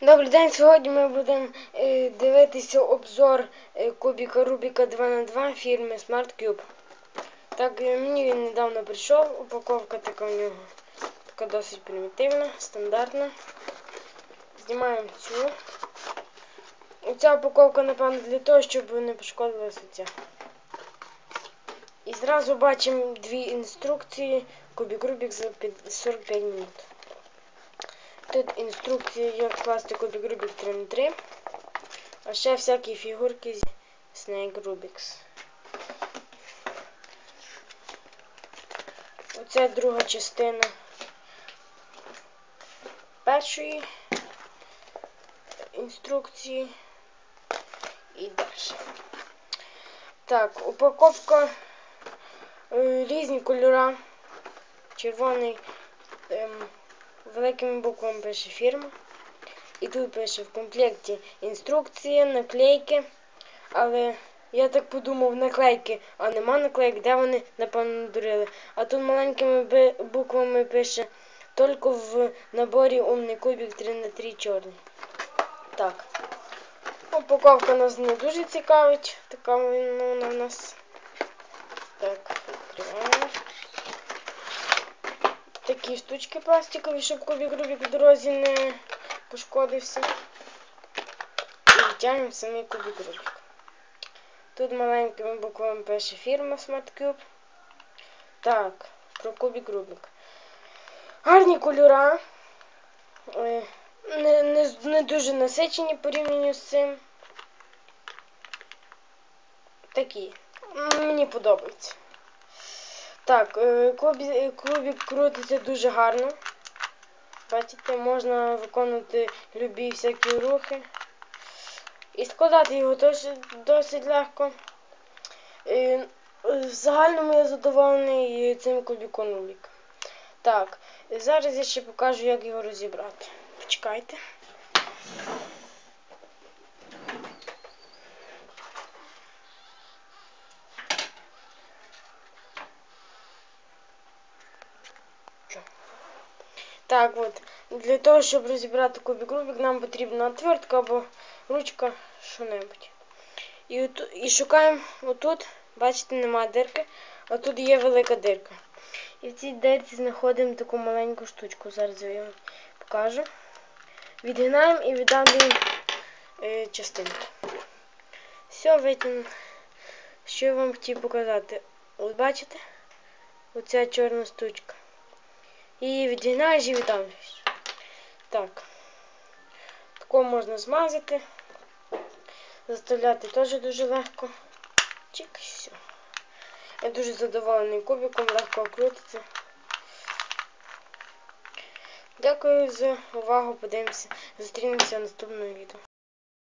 Добрий день, сьогодні ми будемо е, дивитися обзор е, кубіка Рубіка 2х2 фірми Smart Cube. Так, е, мені він недавно прийшов, упаковка така в нього така досить примітивна, стандартна. Знімаємо цю. Ця упаковка, напевно, для того, щоб не пошкодилася ця. І зразу бачимо дві інструкції. Кубік Рубік за 45 минут. Тут інструкція, як класти кубик Рубік 3 на 3 а ще всякі фігурки з Snake Rubik's. Оце друга частина першої інструкції. І далі. Так, упаковка е, різні кольора. Червоний. ем, великими буквами пише фірма. І тут пише в комплекті інструкція, наклейки. Але я так подумав, наклейки, а нема наклейок, де вони, напевно, надурили. А тут маленькими буквами пише тільки в наборі умний кубик 3 на 3 чорний. Так. Упаковка нас не дуже цікавить. Така вона в нас. Так, відкриваємо такі штучки пластикові, щоб кубик Рубік в дорозі не пошкодився. І витягнемо самий кубик Рубік. Тут маленькими буквами пише фірма Smart Cube. Так, про кубик Рубік. Гарні кольора. Не, не, не дуже насичені порівняно з цим. Такі. Мені подобаються. Так, е, е, кубик крутиться дуже гарно. Бачите, можна виконувати любі всякі рухи. І складати його досить, досить легко. Е, В загальному я задоволений цим кубіком Рубік. Так, зараз я ще покажу, як його розібрати. Почекайте. Так, от. Для того, щоб розібрати кубик Рубік, нам потрібна отвертка або ручка, що-небудь. І, і шукаємо отут, бачите, нема дирки, а тут є велика дирка. І в цій дирці знаходимо таку маленьку штучку. Зараз я вам покажу. Відгинаємо і віддавлюємо е, частинку. Все, витягнув. Що я вам хотів показати? От бачите? Оця чорна штучка. Її відгинаєш і віддавлюєш. Так. Тако можна змазати. Заставляти теж дуже легко. Чик, все. Я дуже задоволений кубиком, легко крутиться. Дякую за увагу. Подивимося. Зустрінемося в наступному відео.